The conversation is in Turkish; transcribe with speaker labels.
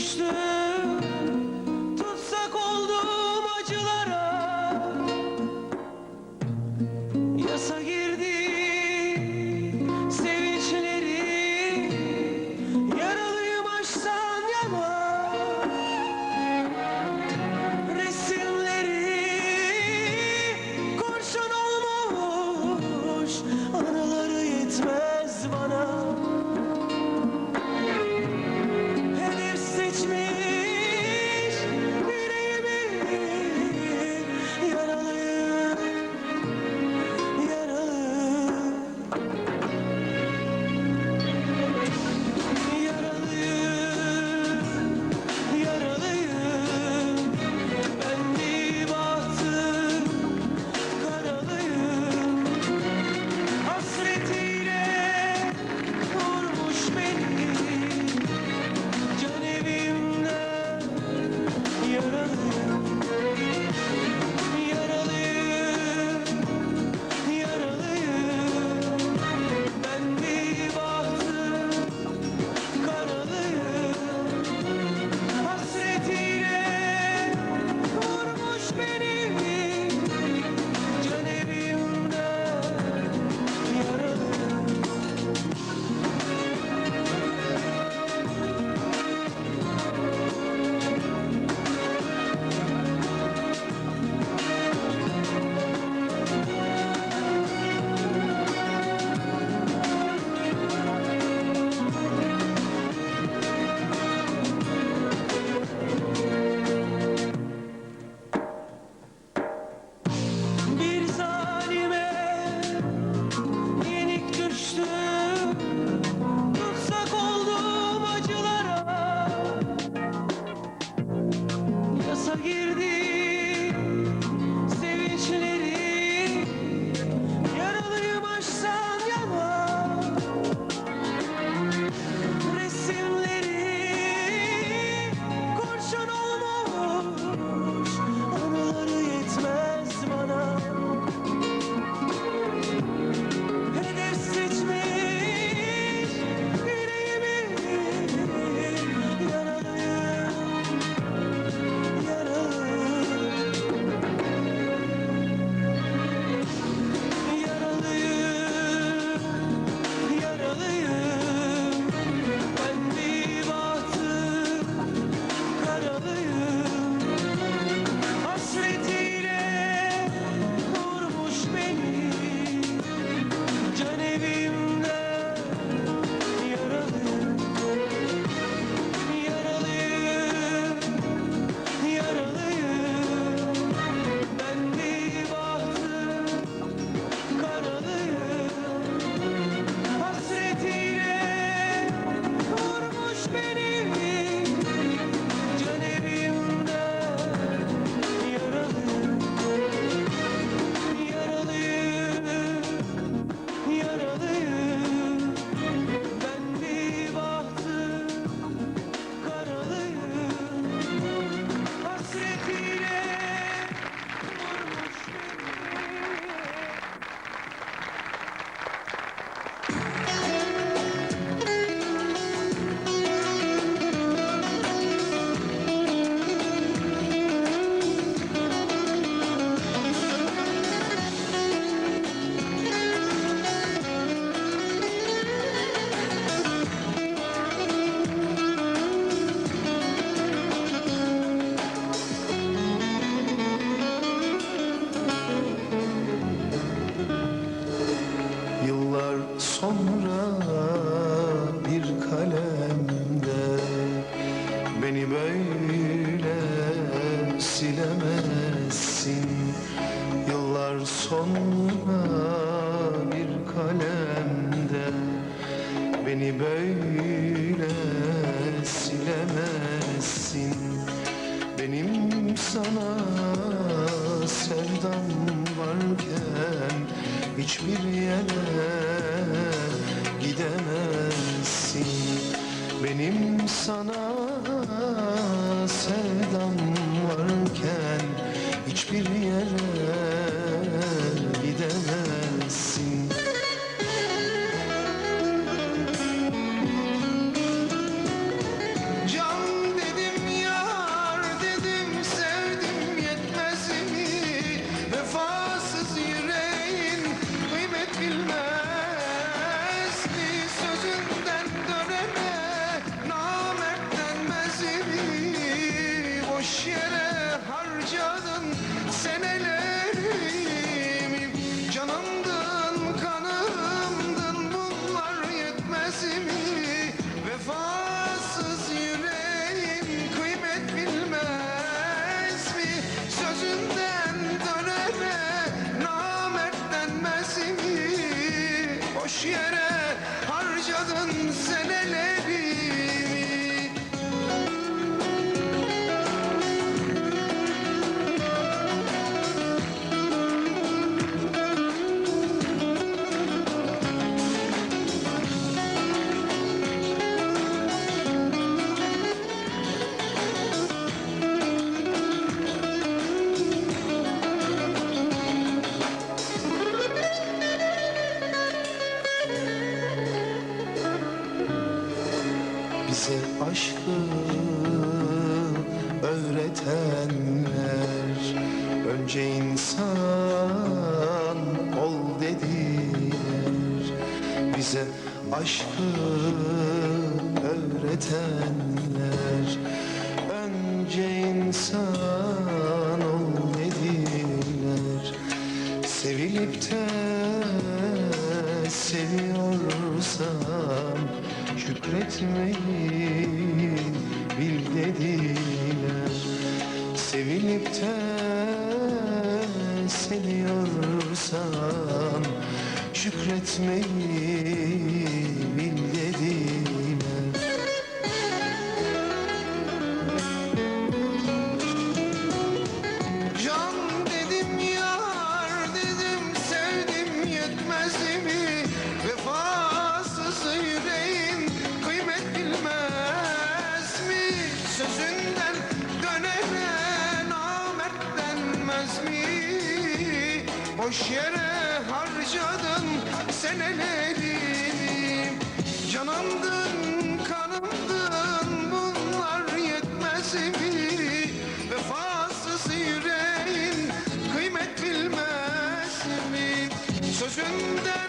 Speaker 1: Just böyle silemezsin. Yıllar sonra bir kalemde Beni böyle silemezsin. Benim sana sevdam varken Hiçbir yere gidemezsin. Benim sana Hiçbir yere harcadın senelerimi öğretenler önce insan ol dediler. Bize aşkı öğretenler. Önce insan ol dediler. Sevilip de seviyorsam şükretmeyi De seviyorsam şükretmeyi Boş yere harcadın senelerimi Canımdın kanımdın bunlar yetmez mi? Vefasız yüreğin kıymet bilmez mi? Sözünden